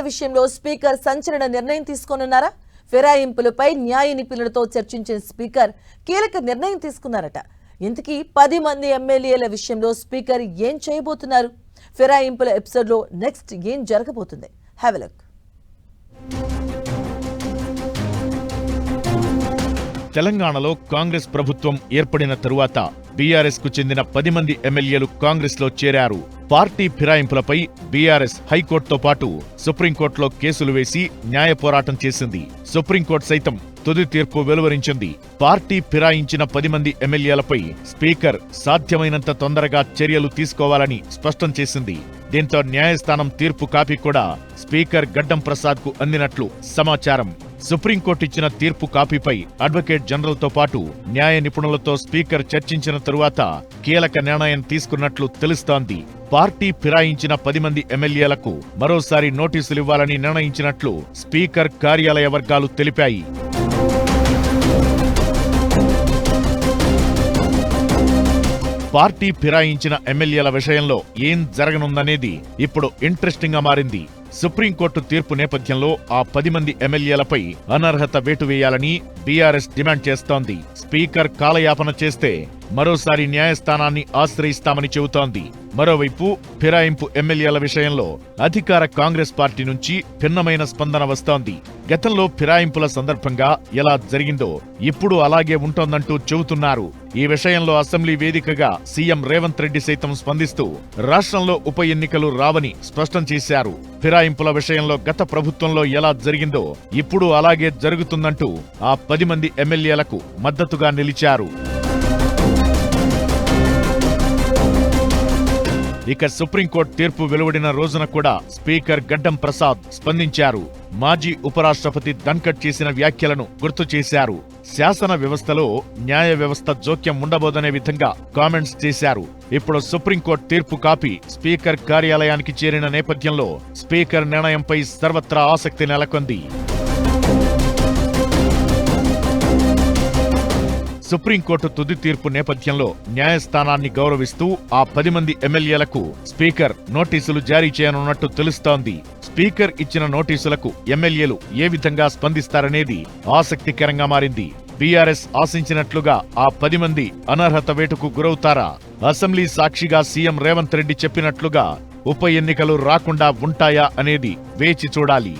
విషయంలో స్పీకర్ సంచలన నిర్ణయం తీసుకోనున్నారా? ఫిరాయింపులపై న్యాయ నిపుణులతో చర్చించిన స్పీకర్ కీలక నిర్ణయం తీసుకున్నారట. ఇంతకీ పది మంది ఎమ్మెల్యేల విషయంలో స్పీకర్ ఏం చేయబోతున్నారు? ఫిరాయింపుల ఎపిసోడ్లో నెక్స్ట్ ఏం జరగబోతుంది? హ్యావ్ తెలంగాణలో కాంగ్రెస్ ప్రభుత్వం ఏర్పడిన తరువాత బీఆర్ఎస్కు చెందిన పది మంది ఎమ్మెల్యేలు కాంగ్రెస్లో చేరారు. పార్టీ ఫిరాయింపులపై బీఆర్ఎస్ హైకోర్టుతో పాటు సుప్రీంకోర్టులో కేసులు వేసి న్యాయ పోరాటం చేసింది. సుప్రీంకోర్టు సైతం తుది తీర్పు వెలువరించింది. పార్టీ ఫిరాయించిన పది మంది ఎమ్మెల్యేలపై స్పీకర్ సాధ్యమైనంత తొందరగా చర్యలు తీసుకోవాలని స్పష్టం చేసింది. దీంతో న్యాయస్థానం తీర్పు కాపీ కూడా స్పీకర్ గడ్డం ప్రసాద్కు అందినట్లు సమాచారం. సుప్రీంకోర్టు ఇచ్చిన తీర్పు కాపీపై అడ్వకేట్ జనరల్తో పాటు న్యాయ నిపుణులతో స్పీకర్ చర్చించిన తరువాత కీలక నిర్ణయం తీసుకున్నట్లు తెలుస్తోంది. పార్టీ ఫిరాయించిన పది మంది ఎమ్మెల్యేలకు మరోసారి నోటీసులివ్వాలని నిర్ణయించినట్లు స్పీకర్ కార్యాలయ వర్గాలు తెలిపాయి. పార్టీ ఫిరాయించిన ఎమ్మెల్యేల విషయంలో ఏం జరగనుందనేది ఇప్పుడు ఇంట్రెస్టింగ్గా మారింది. సుప్రీంకోర్టు తీర్పు నేపథ్యంలో ఆ పది మంది ఎమ్మెల్యేలపై అనర్హత వేటు వేయాలని బీఆర్ఎస్ డిమాండ్ చేస్తోంది. స్పీకర్ కాలయాపన చేస్తే మరోసారి న్యాయస్థానాన్ని ఆశ్రయిస్తామని చెబుతోంది. మరోవైపు ఫిరాయింపు ఎమ్మెల్యేల విషయంలో అధికార కాంగ్రెస్ పార్టీ నుంచి భిన్నమైన స్పందన వస్తోంది. గతంలో ఫిరాయింపుల సందర్భంగా ఎలా జరిగిందో ఇప్పుడు అలాగే ఉంటోందంటూ చెబుతున్నారు. ఈ విషయంలో అసెంబ్లీ వేదికగా సీఎం రేవంత్ రెడ్డి సైతం స్పందిస్తూ రాష్ట్రంలో ఉప ఎన్నికలు రావని స్పష్టం చేశారు. ఫిరాయింపుల విషయంలో గత ప్రభుత్వంలో ఎలా జరిగిందో ఇప్పుడు అలాగే జరుగుతుందంటూ ఆ పది మంది ఎమ్మెల్యేలకు మద్దతుగా నిలిచారు. ఇక సుప్రీంకోర్టు తీర్పు వెలువడిన రోజున కూడా స్పీకర్ గడ్డం ప్రసాద్ స్పందించారు. మాజీ ఉపరాష్ట్రపతి ధన్కట్ చేసిన వ్యాఖ్యలను గుర్తు చేశారు. శాసన వ్యవస్థలో న్యాయ వ్యవస్థ జోక్యం ఉండబోదనే విధంగా కామెంట్స్ చేశారు. ఇప్పుడు సుప్రీంకోర్టు తీర్పు కాపీ స్పీకర్ కార్యాలయానికి చేరిన నేపథ్యంలో స్పీకర్ నిర్ణయంపై సర్వత్రా ఆసక్తి నెలకొంది. సుప్రీంకోర్టు తుది తీర్పు నేపథ్యంలో న్యాయస్థానాన్ని గౌరవిస్తూ ఆ పది మంది ఎమ్మెల్యేలకు స్పీకర్ నోటీసులు జారీ చేయనున్నట్టు తెలుస్తోంది. స్పీకర్ ఇచ్చిన నోటీసులకు ఎమ్మెల్యేలు ఏ విధంగా స్పందిస్తారనేది ఆసక్తికరంగా మారింది. బీఆర్ఎస్ ఆశించినట్లుగా ఆ పది మంది అనర్హత వేటుకు గురవుతారా? అసెంబ్లీ సాక్షిగా సీఎం రేవంత్ రెడ్డి చెప్పినట్లుగా ఉప ఎన్నికలు రాకుండా ఉంటాయా అనేది వేచి చూడాలి.